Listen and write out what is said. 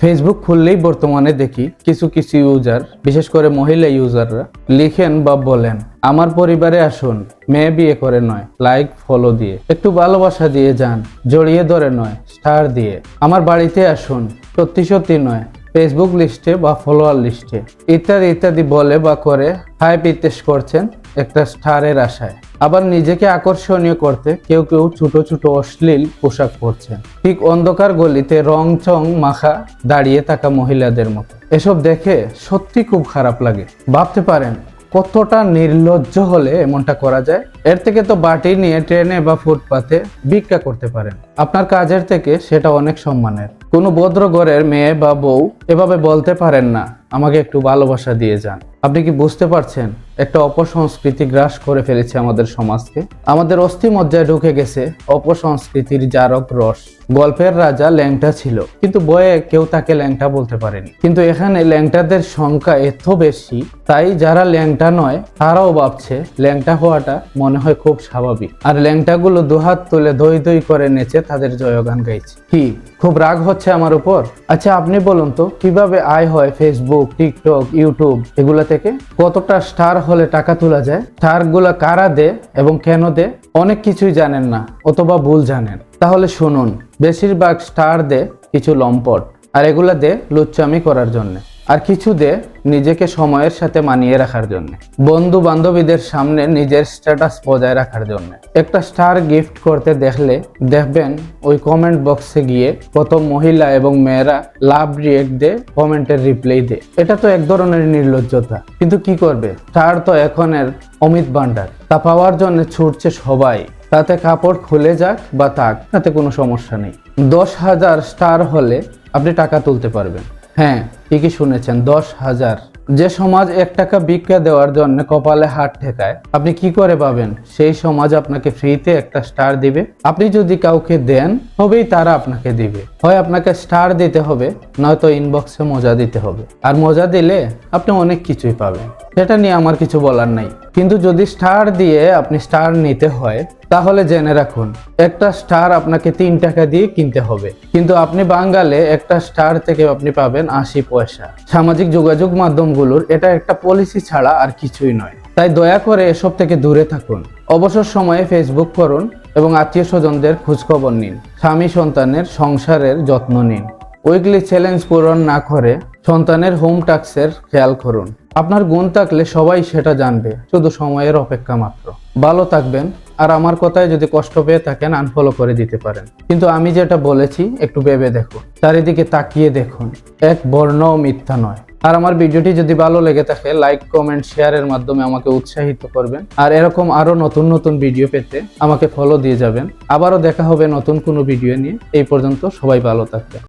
Facebook খুললেই বর্তমানে দেখি কিছু কিছু ইউজার বিশেষ করে মহিলা ইউজাররা লিখেন বা বলেন, আমার পরিবারে আসুন, মেয়ে বিয়ে করে নয় লাইক ফলো দিয়ে। একটু ভালোবাসা দিয়ে যান, জড়িয়ে ধরে নয় স্টার দিয়ে। আমার বাড়িতে আসুন সত্যি সত্যি নয় ফেসবুক লিস্টে বা ফলোয়ার লিস্টে ইত্যাদি ইত্যাদি বলে বা করে হাই বিদ্বেষ করছেন একটা স্টারের আশায়। আবার নিজেকে আকর্ষণীয় করতে কেউ কেউ ছোট ছোট, অশ্লীল পোশাক পরছেন। ঠিক অন্ধকার গলিতে রং, চং, মাখা দাঁড়িয়ে থাকা মহিলাদের মতো। এসব দেখে সত্যি খুব খারাপ লাগে। ভাবতে পারেন, কতটা নির্লজ্জ হলে এমনটা করা যায়? এর থেকে তো বাটি নিয়ে, ট্রেনে বা ফুটপাতে ভিক্ষা করতে পারেন। আপনার কাজের থেকে সেটা অনেক সম্মানের। কোনো ভদ্র ঘরের মেয়ে বা বউ এভাবে বলতে পারেন না। আমাকে একটু ভালোবাসা দিয়ে যান। আপনি কি বুঝতে পারছেন? একটা অপসংস্কৃতি গ্রাস করে ফেলেছে আমাদের সমাজকে। আমাদের অস্থি মজ্জায় ঢুকে গেছে অপসংস্কৃতির জারক রস। গল্পের রাজা ল্যাংটা ছিল, কিন্তু বয়ে কেউ তাকে ল্যাংটা বলতে পারেনি। কিন্তু এখানে ল্যাংটাদের সংখ্যা এত বেশি, তাই যারা ল্যাংটা নয়, তারাও ভাবছে ল্যাংটা হওয়াটা মনে হয় খুব স্বাভাবিক। আর ল্যাংটাগুলো দুহাত তুলে দই দই করে নেচে তাদের জয়গান গাইছে। কি, খুব রাগ হচ্ছে আমার উপর? আচ্ছা আপনি বলুন তো, কীভাবে আয় হয় ফেসবুক টিকটক ইউটিউব এগুলা থেকে? কতটা স্টার হলে টাকা তোলা যায়? স্টারগুলা কারা দে এবং কেন দে অনেক কিছুই জানেন না, অথবা ভুল জানেন। তাহলে শুনুন, বেশিরভাগ স্টার দে কিছু লম্পট, আর এগুলা দে লুচ্চামি করার জন্য। আর কিছু দে নিজেকে সময়ের সাথে মানিয়ে রাখার জন্য। বন্ধু বান্ধবীদের সামনে নিজের স্ট্যাটাস বজায় রাখার জন্য। একটা স্টার গিফট করতে দেখলে দেখবেন ওই কমেন্ট বক্সে গিয়ে কত মহিলা এবং মেয়েরা লাভ রিয়েক্ট দে কমেন্টের রিপ্লাই দে। এটা তো এক ধরনের নির্লজ্জতা। কিন্তু কি করবে? স্টার তো এখনের অমিত ভান্ডার তা পাওয়ার জন্য ছুটছে সবাই। তাতে কাপড় খুলে যাক বা থাক তাতে কোনো সমস্যা নেই। দশ হাজার স্টার হলে আপনি টাকা তুলতে পারবেন। হ্যাঁ ঠিকই শুনেছেন, দশ হাজার। যে সমাজ এক টাকা ভিক্ষা দেওয়ার জন্য কপালে হাত ঠেকায়, আপনি কি করে পাবেন? সেই সমাজ আপনাকে ফ্রিতে একটা স্টার দিবে। আপনি যদি কাউকে দেন, তবেই তারা আপনাকে দিবে। হয় আপনাকে স্টার দিতে হবে, নয়তো ইনবক্সে মজা দিতে হবে। আর মজা দিলে আপনি অনেক কিছুই পাবেন। সেটা নিয়ে আমার কিছু বলার নাই। কিন্তু যদি স্টার দিয়ে আপনি স্টার নিতে হয়, তাহলে জেনে রাখুন, একটা স্টার আপনাকে তিন টাকা দিয়ে কিনতে হবে। কিন্তু আপনি বাঙ্গালে একটা স্টার থেকে আপনি পাবেন আশি পয়সা। সামাজিক যোগাযোগ মাধ্যমগুলোর এটা একটা পলিসি ছাড়া আর কিছুই নয়। তাই দয়া করে এসব থেকে দূরে থাকুন। অবসর সময়ে ফেসবুক করুন এবং আত্মীয় স্বজনদের খোঁজখবর নিন। স্বামী সন্তানের সংসারের যত্ন নিন। উইকলি চ্যালেঞ্জ পূরণ না করে সন্তানের হোম টাস্কের খেয়াল করুন। আপনার গুণ থাকলে সবাই সেটা জানবে, শুধু সময়ের অপেক্ষা মাত্র। ভালো থাকবেন, আর আমার কথায় যদি কষ্ট পেয়ে থাকেন আনফলো করে দিতে পারেন। কিন্তু আমি যেটা বলেছি, একটু ভেবে দেখুন। চারিদিকে তাকিয়ে দেখুন। এক বর্ণও মিথ্যা নয়। আর আমার ভিডিওটি যদি ভালো লেগে থাকে লাইক কমেন্ট শেয়ারের মাধ্যমে আমাকে উৎসাহিত করবেন। আর এরকম আরও নতুন নতুন ভিডিও পেতে আমাকে ফলো দিয়ে যাবেন। আবারও দেখা হবে নতুন কোনো ভিডিও নিয়ে। এই পর্যন্ত সবাই ভালো থাকবেন।